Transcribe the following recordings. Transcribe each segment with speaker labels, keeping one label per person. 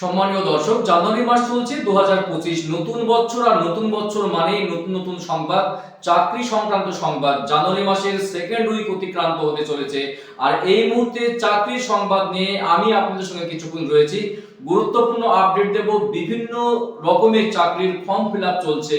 Speaker 1: সম্মানীয় দর্শক, জানুয়ারি মাস চলছে দু হাজার পঁচিশ। নতুন বছর আর নতুন বছর মানেই নতুন নতুন সংবাদ, চাকরি সংক্রান্ত সংবাদ। জানুয়ারি মাসের সেকেন্ড উইক অতিক্রান্ত হতে চলেছে। আর এই মুহূর্তে চাকরির সংবাদ নিয়ে আমি আপনাদের সঙ্গে কিছুক্ষণ রয়েছি। গুরুত্বপূর্ণ আপডেট দেব। বিভিন্ন রকমের চাকরির ফর্ম ফিল চলছে।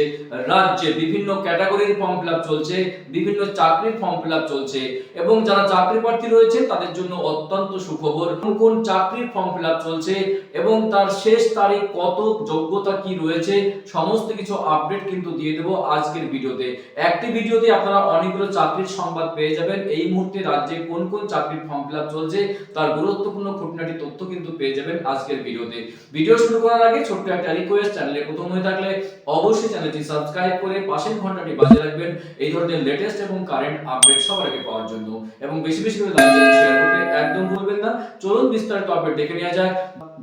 Speaker 1: রাজ্যে বিভিন্ন ক্যাটাগরির ফর্ম ফিল চলছে। বিভিন্ন চাকরির ফর্ম ফিল চলছে। এবং যারা চাকরি প্রার্থী রয়েছে, তাদের জন্য অত্যন্ত সুখবর। কোন কোন চাকরির ফর্ম ফিল চলছে এবং তার শেষ তারিখ কত, যোগ্যতা কি রয়েছে, সমস্ত কিছু আপডেট কিন্তু দিয়ে দেবো আজকের ভিডিওতে। একটি ভিডিওতে আপনারা অনেকগুলো চাকরির সংবাদ পেয়ে যাবেন। এই মুহূর্তে রাজ্যে কোন কোন চাকরির ফর্ম ফিল চলছে, তার গুরুত্বপূর্ণ খুঁটিনাটি তথ্য কিন্তু পেয়ে যাবেন আজকের ভিডিওতে। ভিডিও শুরু করার আগে ছোট্ট একটা রিকোয়েস্ট চ্যানেলে প্রথম হয়ে থাকলে অবশ্যই চ্যানেলটি সাবস্ক্রাইব করে পাশের ঘন্টাটি বাজিয়ে রাখবেন। এই ধরনের লেটেস্ট এবং কারেন্ট আপডেট সবার আগে পাওয়ার জন্য। এবং বেশি বেশি করে লাইক শেয়ার করতে একদম ভুলবেন না। চলুন বিস্তারিত আপডেট দেখে নেওয়া যাক।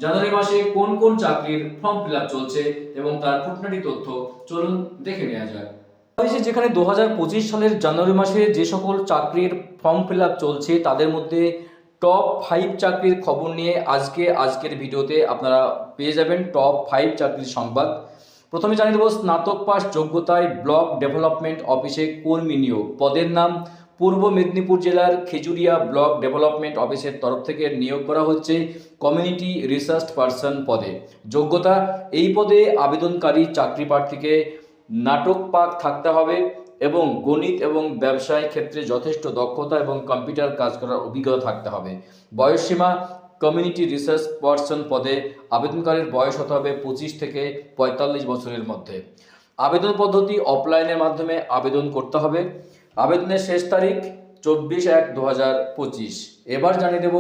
Speaker 1: জানুয়ারি মাসে কোন কোন চাকরির ফর্ম ফিল চলছে এবং তার খুঁটিনাটি তথ্য চলুন দেখে নেওয়া যাক। বাংলাদেশে যেখানে দু হাজার পঁচিশ সালের জানুয়ারি মাসে যে সকল চাকরির ফর্ম ফিল চলছে, তাদের মধ্যে টপ ফাইভ চাকরির খবর নিয়ে আজকে, আজকের ভিডিওতে আপনারা পেয়ে যাবেন টপ ফাইভ চাকরির সংবাদ। প্রথমে জানিয়ে দেবো, স্নাতক পাস যোগ্যতায় ব্লক ডেভেলপমেন্ট অফিসে কর্মী নিয়োগ। পদের নাম, পূর্ব মেদিনীপুর জেলার খেজুরিয়া ব্লক ডেভেলপমেন্ট অফিসের তরফ থেকে নিয়োগ করা হচ্ছে কমিউনিটি রিসার্চ পার্সন পদে। যোগ্যতা, এই পদে আবেদনকারী চাকরি প্রার্থীকে নাটক পাক থাকতে হবে। এবং গণিত এবং ব্যবসায় ক্ষেত্রে যথেষ্ট দক্ষতা এবং কম্পিউটার কাজ করার অভিজ্ঞতা থাকতে হবে। বয়সসীমা কমিউনিটি রিসার্চ পার্সন পদে আবেদনকারীর বয়স হতে হবে পঁচিশ থেকে পঁয়তাল্লিশ বছরের মধ্যে। আবেদন পদ্ধতি অফলাইনের মাধ্যমে আবেদন করতে হবে। আবেদনের শেষ তারিখ চব্বিশ এক দু হাজার পঁচিশ। এবার জানিয়ে দেব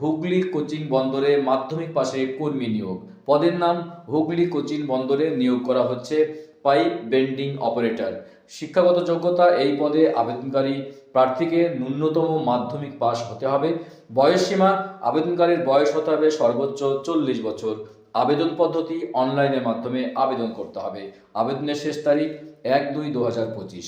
Speaker 1: হুগলি কোচিং বন্দরে মাধ্যমিক পাশে কর্মী নিয়োগ। পদের নাম হুগলি কোচিং বন্দরে নিয়োগ করা হচ্ছে। Pipe bending operator. শিক্ষাগত যোগ্যতা এই পদে আবেদনকারী প্রার্থীকে ন্যূনতম মাধ্যমিক পাস হতে হবে। বয়সসীমা আবেদনকারীর বয়স হতে হবে সর্বোচ্চ চল্লিশ বছর। আবেদন পদ্ধতি অনলাইনের মাধ্যমে আবেদন করতে হবে। আবেদনের শেষ তারিখ এক দুই দু হাজার পঁচিশ।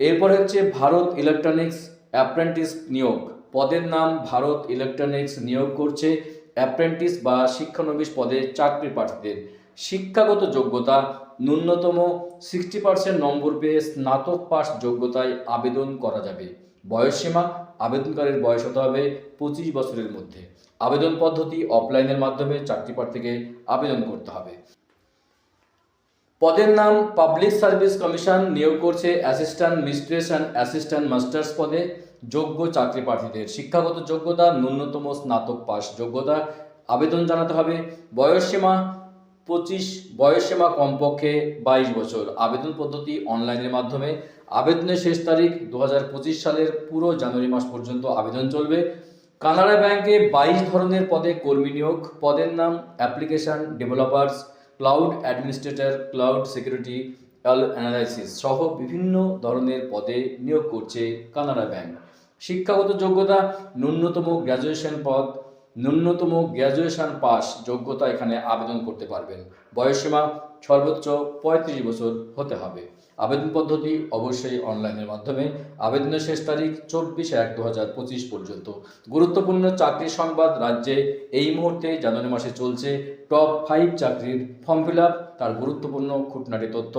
Speaker 1: এরপর হচ্ছে ভারত ইলেকট্রনিক্স অ্যাপ্রেন্টিস নিয়োগ। পদের নাম ভারত ইলেকট্রনিক্স নিয়োগ করছে অ্যাপ্রেন্টিস বা শিক্ষানবিশ পদে চাকরি প্রার্থীদের। শিক্ষাগত যোগ্যতা, ন্যূনতম সিক্সটি পার্সেন্ট নম্বর পেয়ে স্নাতক পাস যোগ্যতায় আবেদন করা যাবে। বয়সসীমা, আবেদনকারীর বয়স হতে হবে পঁচিশ বছরের মধ্যে। আবেদন পদ্ধতি অফলাইনের মাধ্যমে চাকরি প্রার্থীকে আবেদন করতে হবে। পদের নাম পাবলিক সার্ভিস কমিশন নিয়োগ করছে assistant mistress and assistant masters পদে যোগ্য চাকরি প্রার্থীদের। শিক্ষাগত যোগ্যতা, ন্যূনতম স্নাতক পাস যোগ্যতা, আবেদন জানাতে হবে। বয়সসীমা পঁচিশ বয়সসীমা কমপক্ষে বাইশ বছর। আবেদন পদ্ধতি অনলাইনের মাধ্যমে। আবেদনের শেষ তারিখ দু হাজার পঁচিশ সালের পুরো জানুয়ারি মাস পর্যন্ত আবেদন চলবে। কানাড়া ব্যাংকে বাইশ ধরনের পদে কর্মী নিয়োগ। পদের নাম application developers, cloud administrator, cloud security analysis সহ বিভিন্ন ধরনের পদে নিয়োগ করছে কানাড়া ব্যাংক। শিক্ষাগত যোগ্যতা ন্যূনতম গ্র্যাজুয়েশন পদ ন্যূনতম গ্র্যাজুয়েশন পাস যোগ্যতা এখানে আবেদন করতে পারবেন। বয়সসীমা সর্বোচ্চ পঁয়ত্রিশ বছর হতে হবে। আবেদন পদ্ধতি অবশ্যই অনলাইনের মাধ্যমে। আবেদনের শেষ তারিখ চব্বিশ এক দু হাজার পঁচিশ পর্যন্ত। গুরুত্বপূর্ণ চাকরির সংবাদ রাজ্যে এই মুহূর্তে জানুয়ারি মাসে চলছে। টপ ফাইভ চাকরির ফর্ম ফিল তার গুরুত্বপূর্ণ খুঁটনাটি তথ্য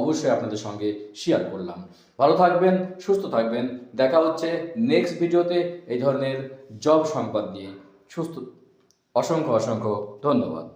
Speaker 1: অবশ্যই আপনাদের সঙ্গে শেয়ার করলাম। ভালো থাকবেন, সুস্থ থাকবেন। দেখা হচ্ছে নেক্সট ভিডিওতে এই ধরনের জব সংবাদ নিয়ে। সুস্থ অসংখ্য অসংখ্য ধন্যবাদ।